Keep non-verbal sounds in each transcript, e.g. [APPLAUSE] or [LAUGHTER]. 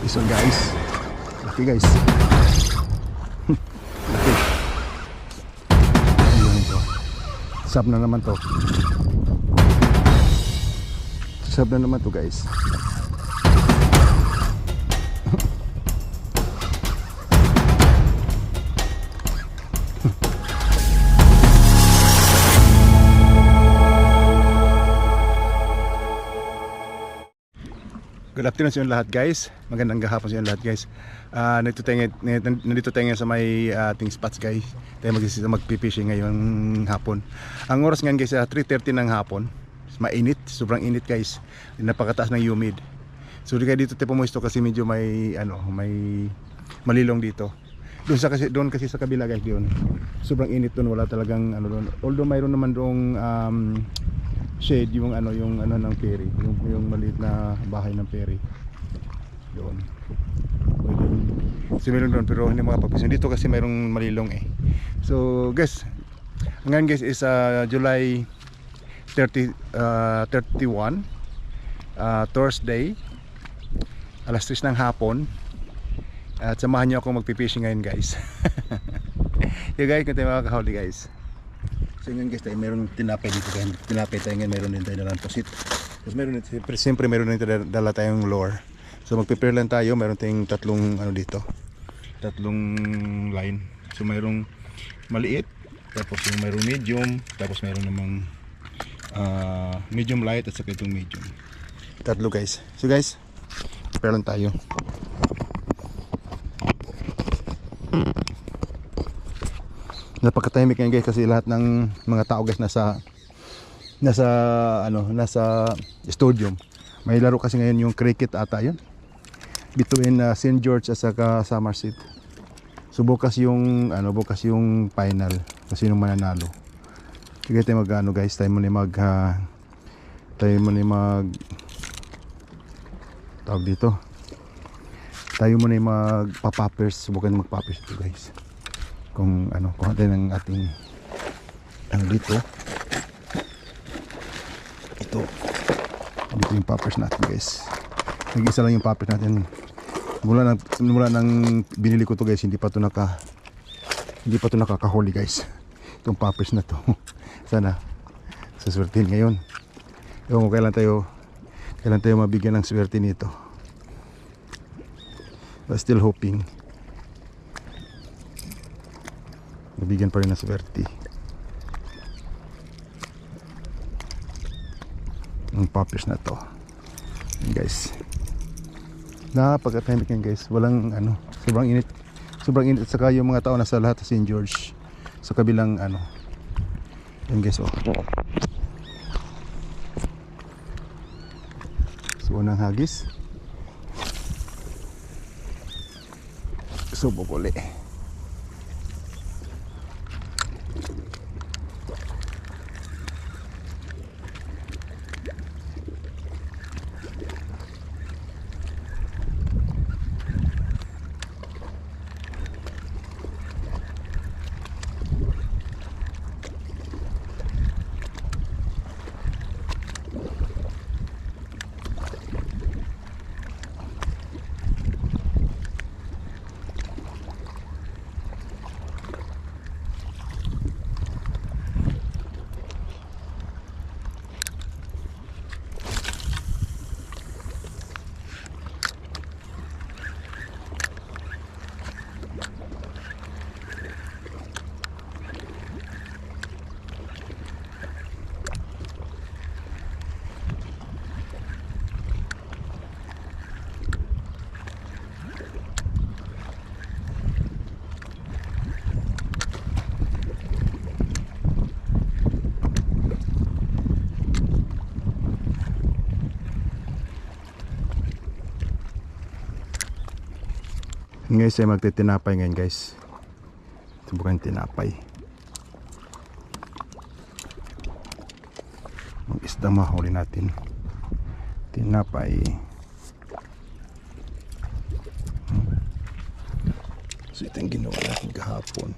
This one guys. Laki guys. [LAUGHS] Laki. Ayun ito. Sub na naman to. Sub na naman to guys. Good afternoon sa inyo lahat guys. Magandang gahapon sa inyo lahat guys. Ah, nandito tayo, nandito tayo ngayon sa may ah, ating spots guys. Tayo magsisita magpipishing ngayong hapon. Ang oras ngayon guys, ah, 3.30 ng hapon. Mainit, sobrang init guys. Napakataas ng humid. So kaya dito tayo pumuesto kasi medyo may ano, may malilong dito. Doon sa kasi doon kasi sa kabila guys doon. Sobrang init doon, wala talagang ano doon. Although mayroon naman doong um, shade yung ano yung ano ng ferry yung yung maliit na bahay ng ferry doon pwede so meron doon pero hindi makapagpisa dito kasi mayroong malilong eh. So guys ngayon guys is uh, July 30 uh, 31 uh, Thursday alas 3 ng hapon. At samahan niyo ako magpipishing ngayon guys. [LAUGHS] Yung guys kung tayo makakahuli guys So ngayon guys, tayo meron tinapay dito kayo. Tinapay tayo ngayon, meron din tayo dalang posit. Tapos meron din, siyempre, siyempre meron din tayo dala tayong lure. So mag-prepare lang tayo, meron tayong tatlong ano dito. Tatlong line. So mayroong maliit, tapos yung mayroong medium, tapos mayroon namang ah, medium light at saka itong medium. Tatlo guys. So guys, prepare lang tayo. Napakatahimik ngayon guys kasi lahat ng mga tao guys nasa nasa ano nasa studio. May laro kasi ngayon yung cricket ata yun. Between uh, St. George at saka Somerset so bukas yung ano bukas yung final kasi yung mananalo. Sige tayo mag ano guys tayo muna mag uh, tayo muna mag tawag dito. Tayo muna mag papapers subukan magpapers ito guys kung ano kung ano ng ating ang dito. Ito. Dito yung poppers natin guys. Nag-isa lang yung poppers natin. Mula nang mula nang binili ko to guys hindi pa to naka hindi pa to nakakahuli guys. Itong poppers na to. [LAUGHS] Sana suswertin ngayon. Ewan ko kailan tayo kailan tayo mabigyan ng swerte nito. But still hoping nabigyan pa rin ng swerte. Ng poppers na to. Yan, guys. Napakatahimik yan guys. Walang ano sobrang init. Sobrang init. At saka yung mga tao nasa lahat sa St. George sa kabilang ano. Yan guys oh. So unang hagis. So bubuli Ngayon ay magtitinapay ngayon guys. Subukan tinapay. Mag isda mahuli natin. Tinapay. So ito yung ginawa natin kahapon.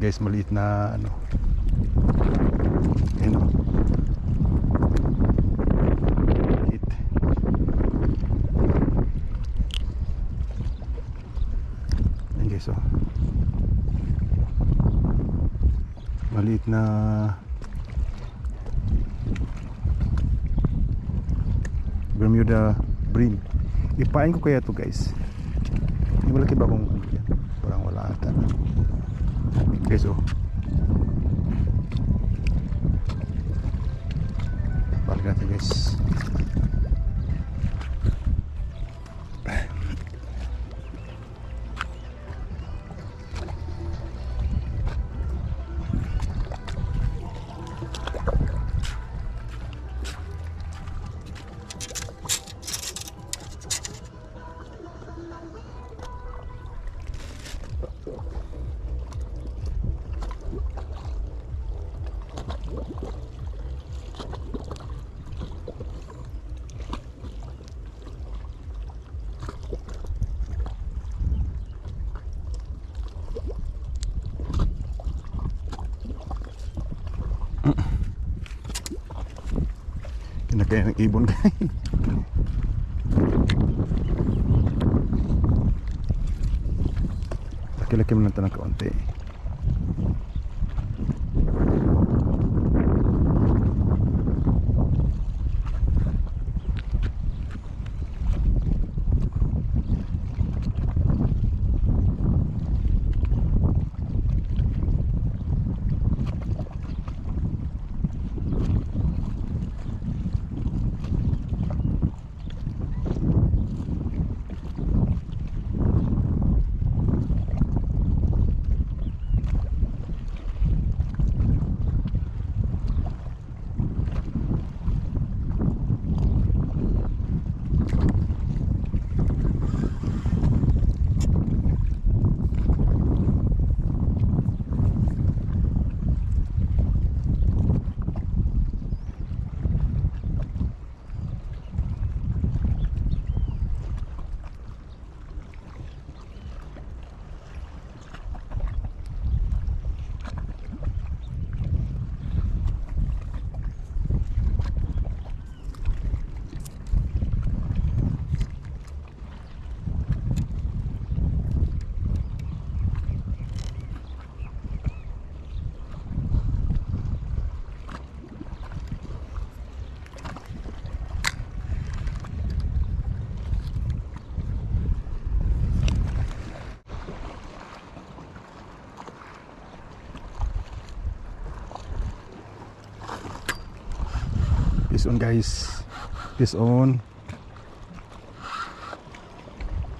Guys, maliit na ano. Ayun oh. Maliit. Ayun guys, oh. Maliit na Bermuda brim. Ipain ko kaya to guys. Malaki ba kung ano yan? Parang wala ata. Guys oh. Balik natin guys. kaya ng ibon kayo lakilakim na ito na kaunti eh This on guys. This on.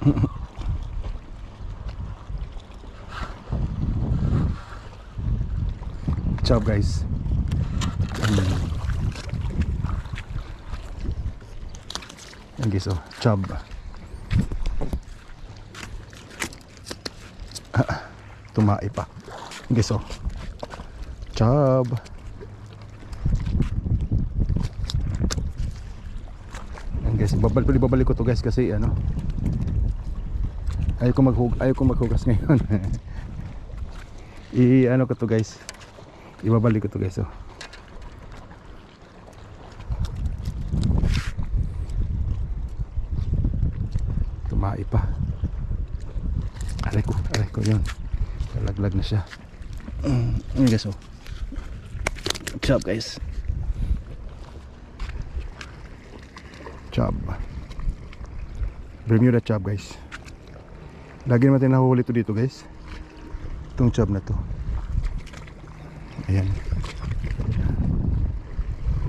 [LAUGHS] Job guys. Mm. Yan guys oh. Ah, [LAUGHS] Tumai pa. Guys oh. Chub. Babalik ko to guys kasi ano. Ayaw ko maghug ayaw ko maghugas [LAUGHS] ngayon. I ano ko to guys. Ibabalik ko to guys oh. Tumai pa. Aray ko, aray ko yun. Lalaglag na siya. Mm, [CLEARS THROAT] guys oh. What's up guys? Chub Bermuda chub guys. Lagi naman tayo nahuhuli to dito guys. Itong chub na to. Ayan.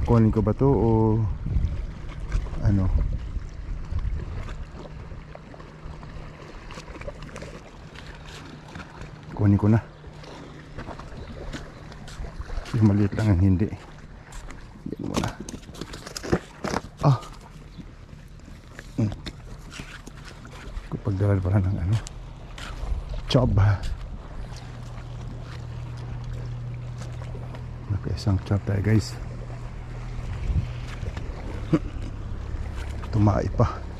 Kukunin ko ba to o ano? Kunin ko na. Yung maliit lang ang hindi yan muna ah pagdalal pala ng ano job. Nakaisang job tayo guys. [CLEARS THROAT] Tumai pa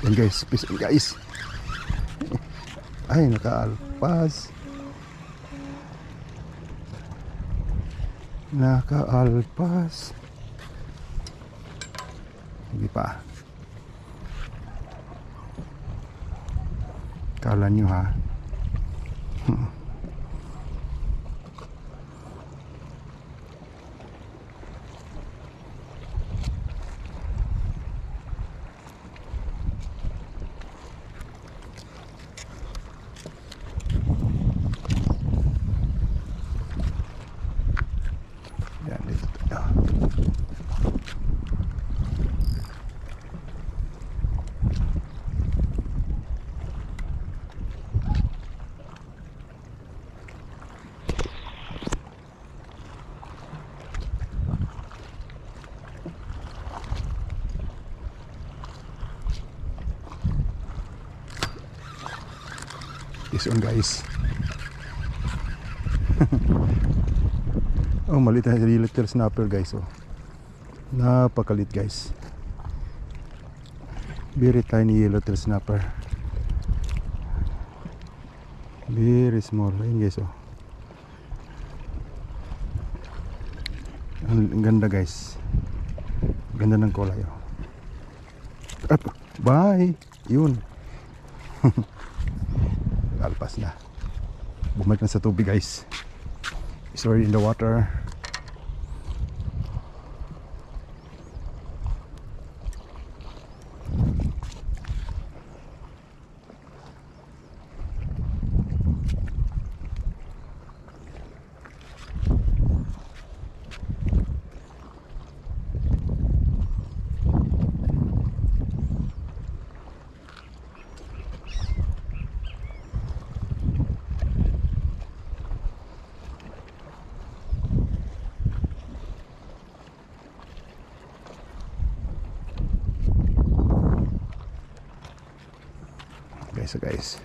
Yan guys, peace on guys. Ay, nakaalpas. Nakaalpas. Hindi pa. Kala nyo ha. Yan, dito tayo. This one guys. [LAUGHS] Oh, maliit na little snapper guys. Oh. Napakalit guys. Very tiny little snapper. Very small. Ayun guys. Oh. Ang, ganda guys. Ganda ng kulay. Oh. Up. Bye. Yun. [LAUGHS] Alpas na. Bumalik na sa tubig guys. It's already in the water. So guys.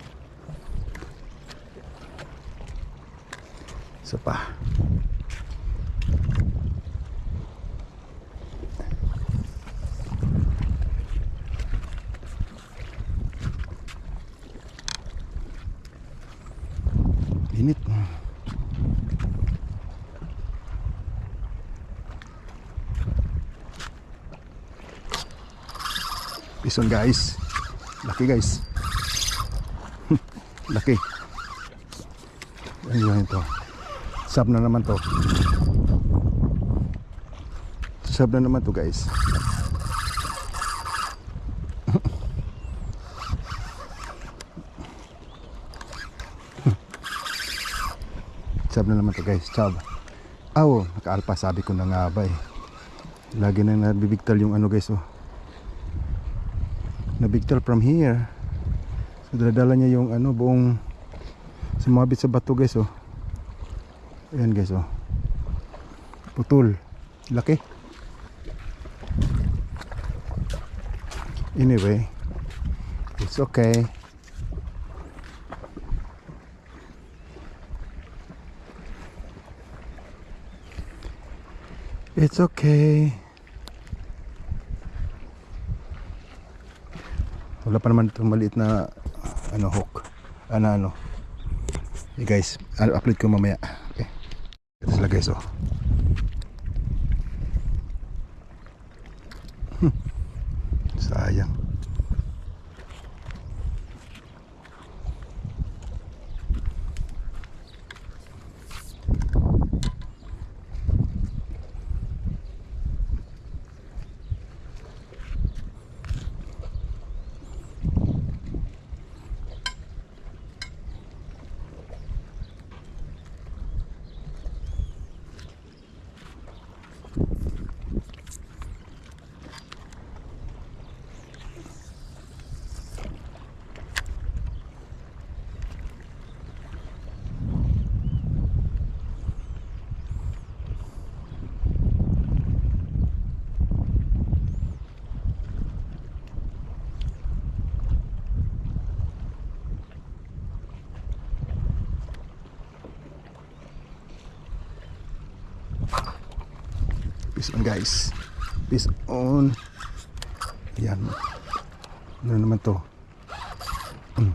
Isa pa. Init. Bison guys. Laki guys. Laki. Ayun ito. Sub na naman to. Sub na naman to guys. [LAUGHS] Sub na naman to guys. Sub. Aw, oh, nakaalpa sabi ko na nga ba eh. Lagi na nabibigtal yung ano guys oh. Nabigtal from here. So daladala niya yung ano buong sumabit sa bato guys oh. Ayan guys oh. Putol. Laki. Anyway, it's okay. It's okay. Wala pa naman itong maliit na ano hook. Ano ano. Hey guys, upload ko mamaya. Okay. Ito sila guys oh. Hmm. Sayang. Peace on guys. Peace on. Yan. Ano naman to? [LAUGHS] Mm.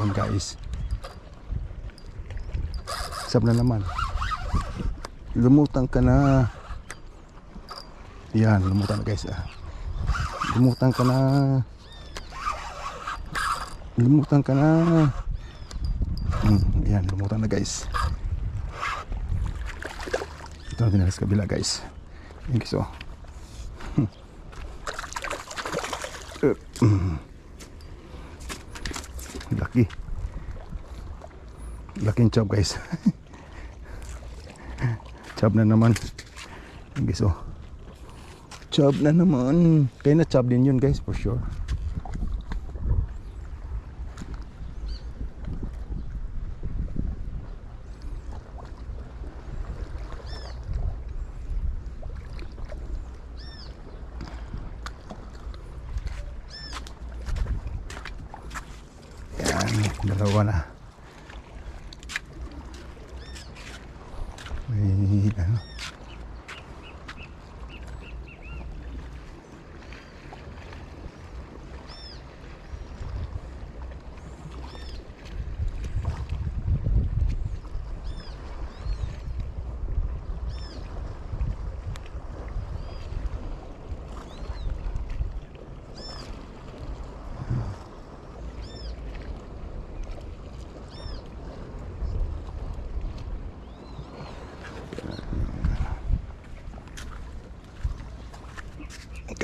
On guys. Sab na naman. Lumutang ka na. Yan, lumutang na guys. Ah. Lumutang ka na. Lumutang ka na. Mm, yan, lumutang na guys. Ito natin na sa kabila guys. Yung guys oh. Uh, mm. Laki. Laking chub guys. chub na naman. Yung guys oh. Chub na naman. Kaya na chub din yun guys for sure. Yan, dalawa na. May ano.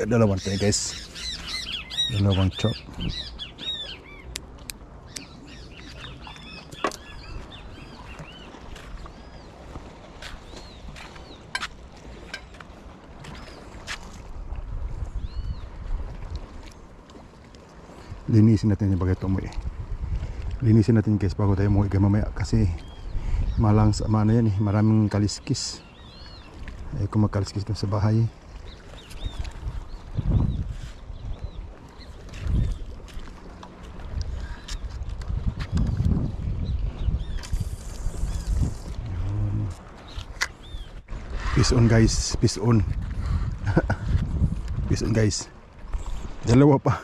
Dalawang tayo guys. Dalawang chop. Linisin natin yung bagay tumoy. Linisin natin guys bago tayo umuwi mamaya kasi malang sa ano yan eh, maraming kaliskis. Eh kung magkaliskis doon sa bahay. Peace on guys, peace on. peace on guys. Dalawa pa.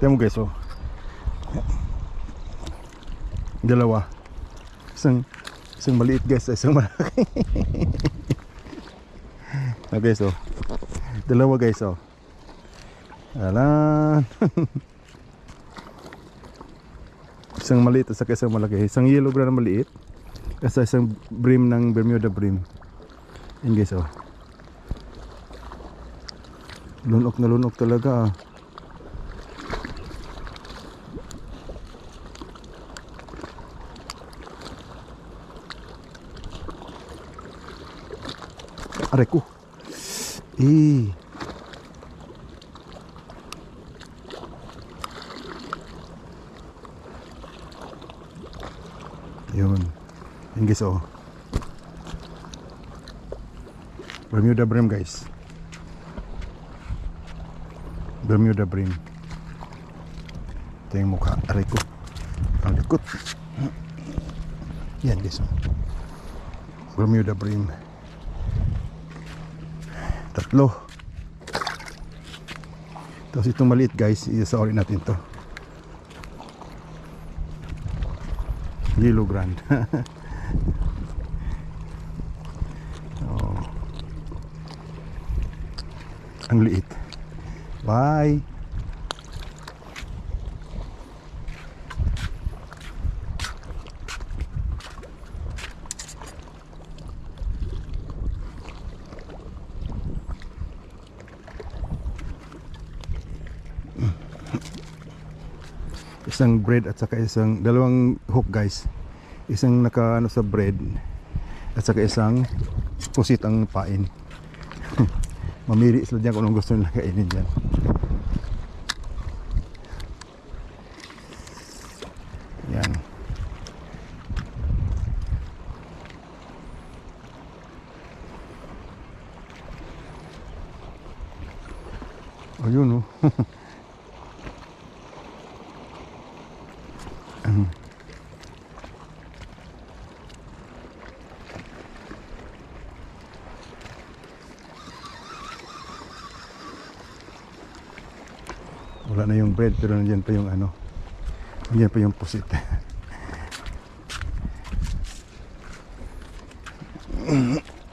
Tignan mo guys oh. Dalawa. Isang isang maliit guys, isang malaki. ah, [LAUGHS] guys oh. Dalawa guys oh. Alan. [LAUGHS] isang maliit at saka isang malaki. Isang yellow na maliit. Kasi isang brim ng Bermuda brim. Yan guys oh. Lunok na lunok talaga ah. Aray ko. Eh. Yun. Yan guys oh. Bermuda brim guys. Bermuda brim. Ito yung mukha. Aray ko. Ang likot. Yan guys oh. Bermuda brim. Tatlo. Tapos itong maliit guys, isaori natin to. Yellow Grand. [LAUGHS] Ang liit. Bye. isang bread at saka isang dalawang hook guys isang naka ano sa bread at saka isang pusit ang pain mamili sila dyan kung anong gusto nila kainin dyan yan ayun oh Wala na yung bread pero nandiyan pa yung ano. Nandiyan pa yung pusit. Umuwi [LAUGHS]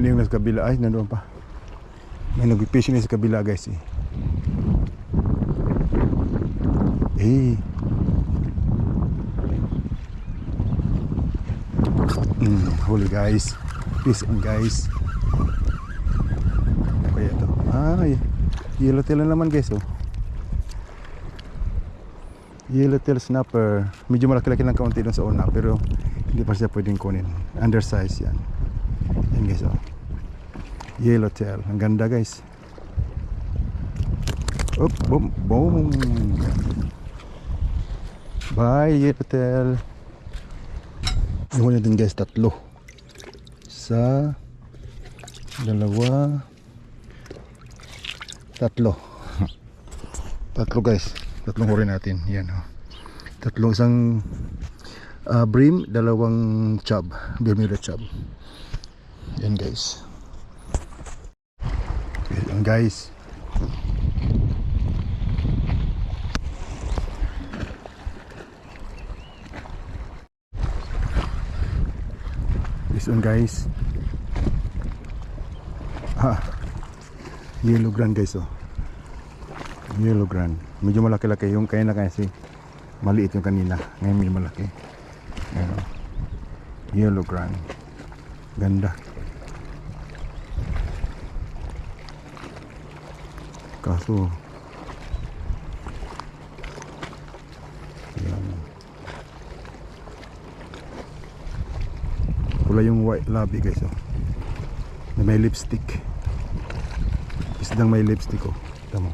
na yung nasa kabila. Ay, nandoon pa. May nag-fishing na sa kabila guys eh. Eh. Mm, huli guys. Fish on guys. Kaya ito? Ay, yellowtail na naman guys oh. Yellowtail snapper. Medyo malaki-laki lang kaunti dun sa una pero hindi pa siya pwedeng kunin. Undersize yan. Yan guys oh. Yellowtail. Ang ganda guys. Up, boom, boom. Bye, Yellowtail. Yung natin guys, tatlo. Isa, dalawa, tatlo. [LAUGHS] tatlo guys. Tatlong huli natin. Yan oh. Tatlong isang ah, brim, dalawang chub. Bermuda chub. Yan guys. Yan guys. This guys. Ah. Yellow grand guys oh. Yellow grand. Medyo malaki-laki yung kaya na kasi maliit yung kanina. Ngayon may malaki. Ayan, oh. Yellow grand. Ganda. Kaso Yan. Pula yung white labi guys oh. Na may lipstick. Isdang may lipstick oh. Tama.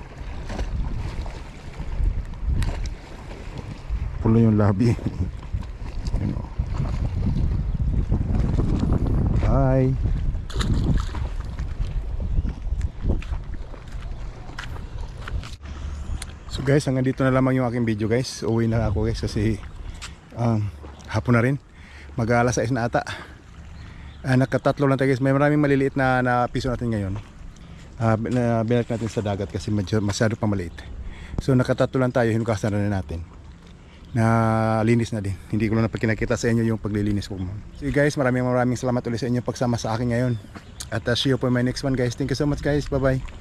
Pula yung labi. [LAUGHS] Yan oh. Bye. So guys, hanggang dito na lamang yung aking video guys. Uwi na ako guys kasi um, hapon na rin. Mag alas 6 na ata. Ah, nakatatlo lang tayo guys. May maraming maliliit na, na piso natin ngayon. Ah, na binalik natin sa dagat kasi masyado pa maliit. So nakatatlo lang tayo, hinugasan na rin natin. Na linis na din. Hindi ko lang napagkinakita sa inyo yung paglilinis ko. So guys, maraming maraming salamat ulit sa inyo pagsama sa akin ngayon. At uh, see you for my next one guys. Thank you so much guys. Bye bye.